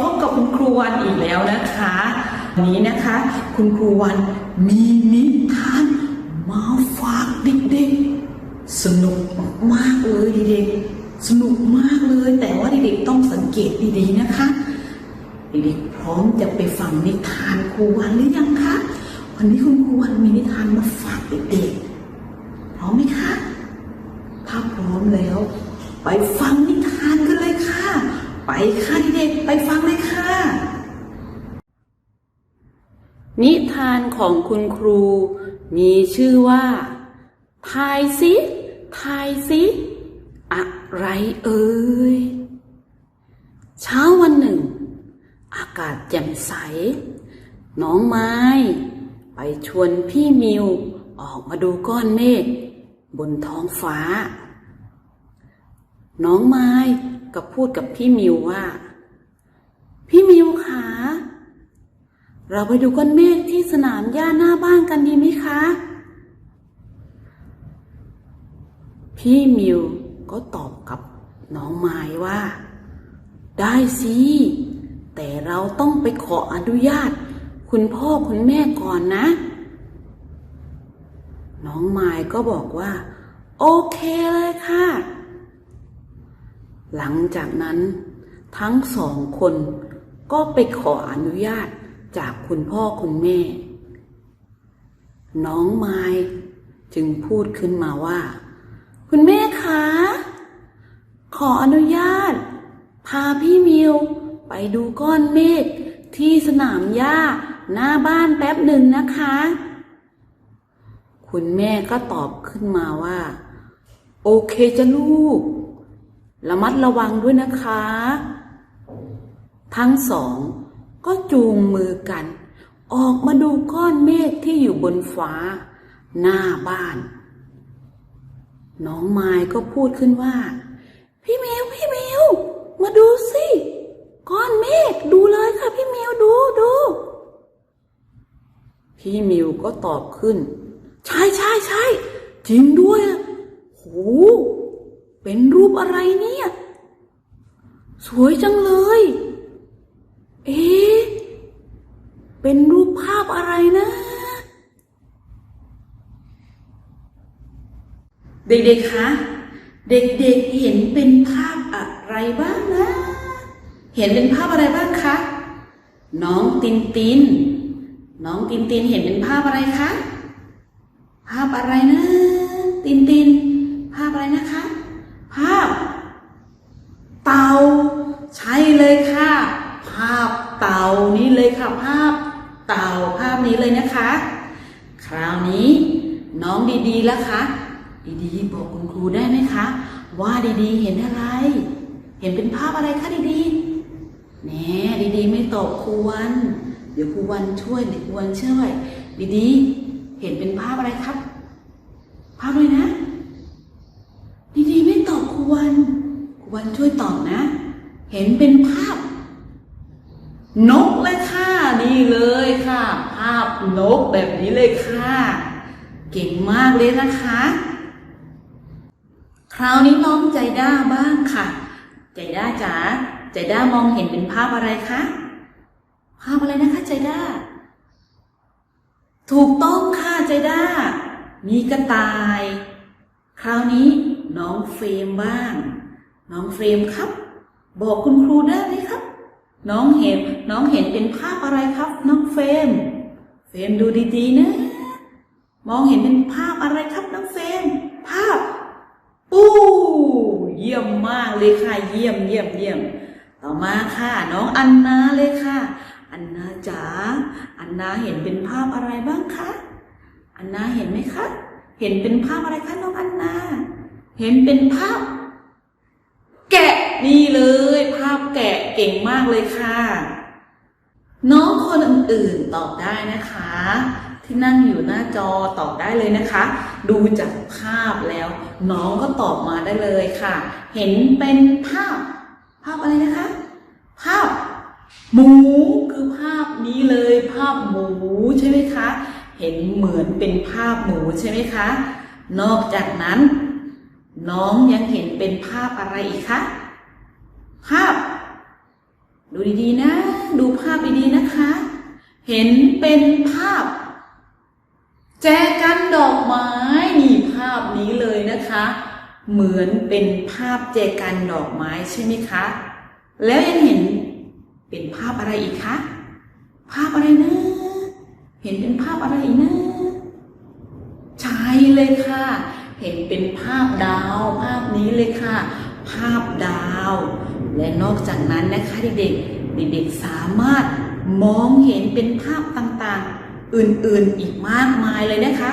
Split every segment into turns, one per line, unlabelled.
พบกับคุณครูวันอีกแล้วนะคะวันนี้นะคะ คุณครูวันมีนิทานมาฝากเด็กๆ สนุกมากเลยเด็กๆ สนุกมากเลย แต่ว่าเด็กๆต้องสังเกตดีๆนะคะ เด็กๆพร้อมจะไปฟังนิทานครูวันหรือยังคะ วันนี้คุณครูวันมีนิทานมาฝากเด็กๆ พร้อมไหมคะ ถ้าพร้อมแล้ว ไปฟังนิเลยค่ะ ไปค่ะเด็กๆไปฟังเลยค่ะ นิทานของคุณครู มีชื่อว่า ทายสิทายสิอะไรเอ่ย เช้าวันหนึ่ง อากาศแจ่มใส น้องไม้ ไปชวนพี่มิวออกมาดูก้อนเมฆบนท้องฟ้า น้องไม้ก็พูดกับพี่มิวว่า พี่มิวคะ เราไปดูก้อนเมฆที่สนามหญ้าหน้าบ้านกันดีไหมคะ พี่มิวก็ตอบกับน้องไม้ว่า ได้สิ แต่เราต้องไปขออนุญาต คุณพ่อคุณแม่ก่อนนะ น้องไม้ก็บอกว่า โอเคเลยค่ะ หลังจากนั้น ทั้งสองคนก็ไปขออนุญาต จากคุณพ่อคุณแม่ น้องไม้จึงพูดขึ้นมาว่า คุณแม่คะ ขออนุญาต พาพี่มิว ไปดูก้อนเมฆที่สนามหญ้าหน้าบ้านแป๊บหนึ่งนะคะ คุณแม่ก็ตอบขึ้นมาว่า โอเคจ้ะลูก ระมัดระวังด้วยนะคะ ทั้งสอง ก็จูงมือกัน ออกมาดูก้อนเมฆที่อยู่บนฟ้า หน้าบ้าน น้องไม้ก็พูดขึ้นว่า พี่เมิวพี่เมิวมาดูสิก้อนเมฆดูเลยค่ะพี่เมิวดูดูพี่มิวก็ตอบขึ้น ใช่ใช่ใช่จริงด้วยอะโหเป็นรูปอะไรเนี่ย สวยจังเลย เอ๊ะ เป็นรูปภาพอะไรนะ เด็กๆ คะ เด็กๆ เห็นเป็นภาพอะไรบ้างนะ เห็นเป็นภาพอะไรบ้างคะ น้องตินติน น้องตินตินเห็นเป็นภาพอะไรคะ ภาพอะไรนะ ตินติน ภาพอะไรนะคะ ภาพ เต่าใช่เลยค่ะ ภาพเต่านี้เลยค่ะภาพ เต่าภาพนี้เลยนะคะ คราวนี้น้องดีๆแล้วคะ ดีๆ บอกคุณครูได้ไหมคะ ว่าดีๆ เห็นอะไร เห็นเป็นภาพอะไรคะดีๆแหน่ดีๆ ไม่ตอบครูวัน เดี๋ยวครูวันช่วยเดี๋ยวครูวันช่วยดีๆ เห็นเป็นภาพอะไรครับ ภาพอะไรนะ ดีๆ ไม่ตอบครูวันครูวันช่วยตอบนะ เห็นเป็นภาพ นี่เลยค่ะ ภาพนกแบบนี้เลยค่ะ เก่งมากเลยนะคะ คราวนี้น้องใจด้าบ้างค่ะ ใจด้าจ๋าใจด้ามองเห็นเป็นภาพอะไรคะภาพอะไรนะคะใจด้าถูกต้องค่ะใจด้ามีกระต่าย คราวนี้น้องเฟรมบ้าง น้องเฟรมครับ บอกคุณครูได้ไหมครับ น้องเห็น น้องเห็นเป็นภาพอะไรครับ น้องเฟมเฟมดูดีๆนะ มองเห็นเป็นภาพอะไรครับน้องเฟมภาพ ปูเยี่ยมมากเลยค่ะ เยี่ยมเยี่ยมเยี่ยมต่อมาค่ะ น้องอันนาเลยค่ะ อันนาจ๋าอันนาเห็นเป็นภาพอะไรบ้างคะอันนาเห็นไหมคะ เห็นเป็นภาพอะไรคะน้องอันนา เห็นเป็นภาพ แกะนี่เลย ภาพ แกะเก่งมากเลยค่ะ น้องคนอื่นๆตอบได้นะคะ ที่นั่งอยู่หน้าจอตอบได้เลยนะคะ ดูจากภาพแล้ว น้องก็ตอบมาได้เลยค่ะ เห็นเป็นภาพ ภาพอะไรนะคะ ภาพ หมูคือภาพนี้เลย ภาพหมูใช่ไหมคะ เห็นเหมือนเป็นภาพหมูใช่ไหมคะ นอกจากนั้นน้องยังเห็นเป็นภาพอะไรอีกคะ ภาพ ดูดีๆนะ ดูภาพดีๆนะคะ เห็นเป็นภาพ แจกันดอกไม้นี่ภาพนี้เลยนะคะ เหมือนเป็นภาพแจกันดอกไม้ใช่ไหมคะ แล้วยังเห็นเป็นภาพอะไรอีกคะ ภาพอะไรนะ เห็นเป็นภาพอะไรอีกนะใช่เลยค่ะ เห็นเป็นภาพดาว ภาพนี้เลยค่ะ ภาพดาว และนอกจากนั้นนะคะเด็กๆเด็กๆสามารถมองเห็นเป็นภาพต่างๆ อื่นๆอีกมากมายเลยนะคะ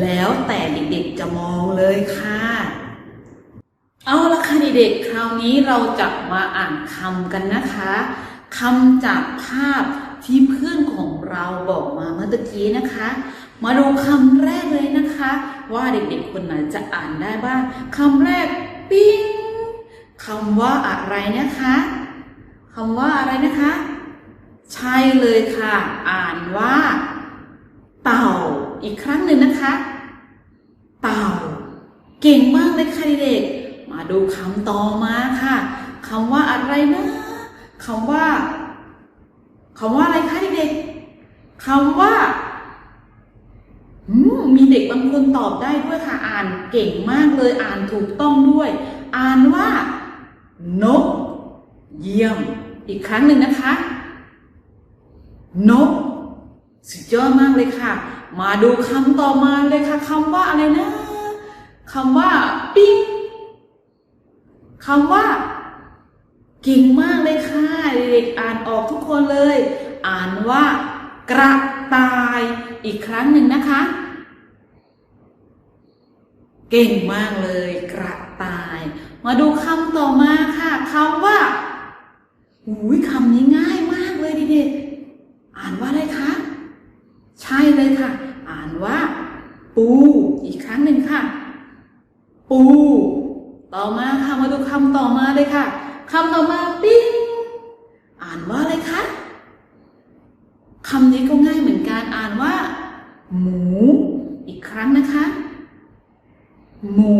แล้วแต่เด็กๆจะมองเลยค่ะ เอาละค่ะเด็กๆคราวนี้เราจะมาอ่านคำกันนะคะคำจากภาพที่เพื่อนของเราบอกมาเมื่อตะกี้นะคะ มาดูคำแรกเลยนะคะ ว่าเด็กๆคนไหนจะอ่านได้บ้างคำแรกปิ้ง คำว่าอะไรนะคะคำว่าอะไรนะคะ ใช่เลยค่ะ อ่านว่า เต่า อีกครั้งหนึ่งนะคะ เต่า เก่งมากเลยค่ะเด็กๆมาดูคำต่อมาค่ะคำว่าอะไรนะคำว่าคำว่าอะไรคะเด็กๆคำว่ามมีเด็กบางคนตอบได้ด้วยค่ะ อ่านเก่งมากเลย อ่านถูกต้องด้วย อ่านว่า นก เยี่ยม อีกครั้งหนึ่งนะคะ นก สุดยอดมากเลยค่ะ มาดูคำต่อมาเลยค่ะคำว่าอะไรนะคำว่า ปิ้งคำว่าเก่งมากเลยค่ะเด็กๆอ่านออกทุกคนเลย อ่านว่า กระต่าย อีกครั้งหนึ่งนะคะ เก่งมากเลย กระต่าย มาดูคำต่อมาค่ะคำว่าอุ้ยคำนี้ง่ายมากเลยเด็กๆอ่านว่าอะไรคะ ใช่เลยค่ะ อ่านว่า ปู อีกครั้งหนึ่งค่ะ ปู ต่อมาค่ะมาดูคำต่อมาเลยค่ะคำต่อมาปิ้งอ่านว่าอะไรคะคำนี้ก็ง่ายเหมือนกันอ่านว่า หมู อีกครั้งนะคะ หมู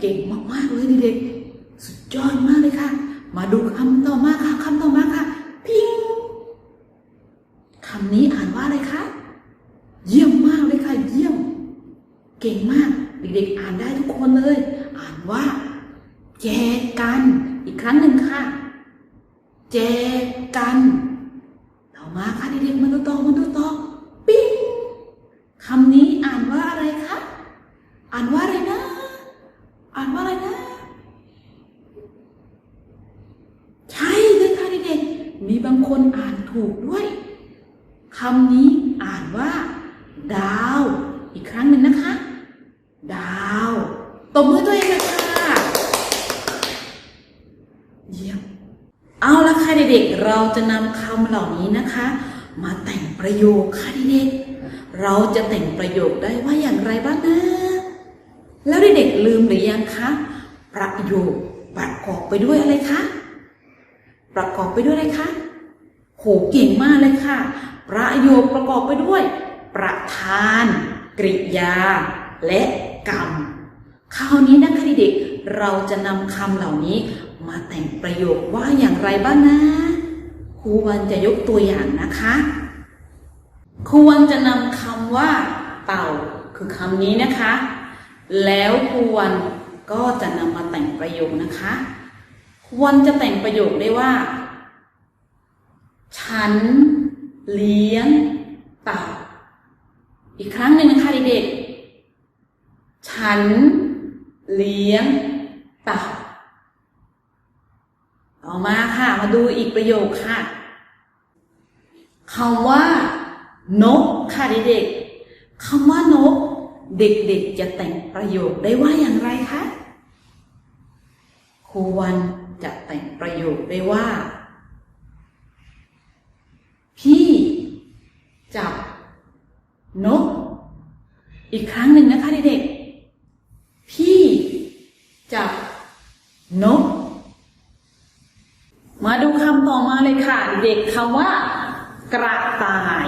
เก่งมากๆเลยเด็กๆสุดยอดมากเลยค่ะ มาดูคำต่อมาค่ะคำต่อมาค่ะ พิงคำนี้อ่านว่าอะไรคะเยี่ยมมากเลยค่ะ เยี่ยม เก่งมาก เด็กๆ อ่านได้ทุกคนเลย อ่านว่า แจกัน อีกครั้งหนึ่งค่ะ แจกัน ต่อมาค่ะเด็กๆมาดูต่อมาดูต่อ ปิ้ง คำนี้อ่านว่าอะไรคะ อ่านว่าอะไรนะ อ่านว่าอะไรนะ ใช่เลยค่ะเด็กๆ มีบางคนอ่านถูกด้วย คำนี้อ่านว่า ดาว อีกครั้งหนึ่งนะคะ ดาวตบมือตัวเองเลยค่ะเยี่ยมเอาละค่ะเด็กๆ เราจะนำคำเหล่านี้นะคะ มาแต่งประโยคค่ะเด็กๆเราจะแต่งประโยคได้ว่าอย่างไรบ้างนะ แล้วเด็กๆลืมหรือยังคะประโยคประกอบไปด้วยอะไรคะประกอบไปด้วยอะไรคะโหเก่งมากเลยค่ะ ประโยคประกอบไปด้วย ประธาน กริยา และกรรม คราวนี้นะคะเด็กๆเราจะนำคำเหล่านี้มาแต่งประโยคว่าอย่างไรบ้างนะครูวันจะยกตัวอย่างนะคะครูวันจะนำคำว่า เต่า คือคำนี้นะคะ แล้วครูวันก็จะนำมาแต่งประโยคนะคะครูวันจะแต่งประโยคได้ว่า ฉัน เลี้ยงเต่า อีกครั้งหนึ่งนะคะเด็กๆ ฉันเลี้ยงเต่าต่อมาค่ะ มาดูอีกประโยคค่ะคำว่า นกค่ะเด็กๆคำว่านก เด็กๆ จะแต่งประโยคได้ว่าอย่างไรคะครูวันจะแต่งประโยคได้ว่า พี่จับ นก อีกครั้งหนึ่งนะคะเด็กๆ พี่จับนก มาดูคำต่อมาเลยค่ะ เด็กคำว่า กระต่าย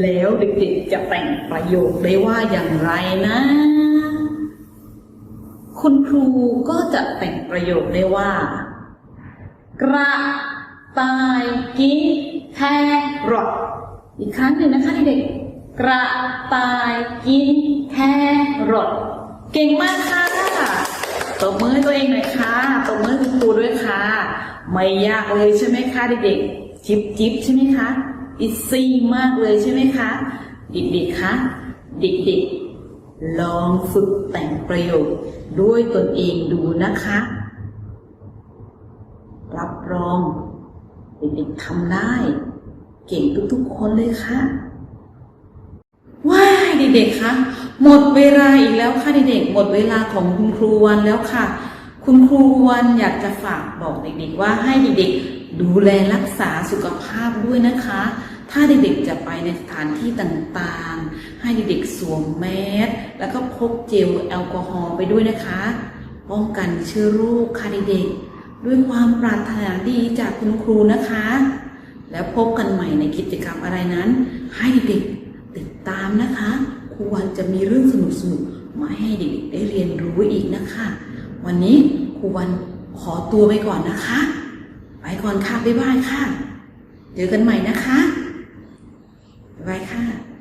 แล้วเด็กๆจะแต่งประโยคได้ว่าอย่างไรนะ คุณครูก็จะแต่งประโยคได้ว่า กระต่ายกินแครอทอีกครั้งหนึ่งนะคะเด็กๆ กระต่ายกินแครอทเก่งมากค่ะตบมือตัวเองหน่อยค่ะตบมือคุณครูด้วยค่ะ ไม่ยากเลยใช่ไหมคะเด็กๆจิบจิบใช่ไหมคะอิซี่มากเลยใช่ไหมคะเด็กๆคะเด็กๆ ลองฝึกแต่งประโยคด้วยตนเองดูนะคะ รับรอง เด็กๆทำได้ เก่งทุกๆคนเลยค่ะ ว้ายเด็กๆคะหมดเวลาอีกแล้วค่ะเด็กๆหมดเวลาของคุณครูวันแล้วค่ะ คุณครูวันอยากจะฝากบอกเด็กๆว่าให้เด็กๆดูแลรักษาสุขภาพด้วยนะคะ ถ้าเด็กๆจะไปในสถานที่ต่างๆ ให้เด็กๆสวมแมสแล้วก็พกเจลแอลกอฮอล์ไปด้วยนะคะ ป้องกันเชื้อโรคค่ะเด็กๆด้วยความปรารถนาดีจากคุณครูนะคะ แล้วพบกันใหม่ในกิจกรรมอะไรนั้น ให้เด็กๆ ตามนะคะครูวันจะมีเรื่องสนุกๆมาให้เด็กๆได้เรียนรู้อีกนะคะ วันนี้ครูวันขอตัวไปก่อนนะคะ ไปก่อนค่ะบ๊ายบายค่ะ เจอกันใหม่นะคะบ๊ายบายค่ะ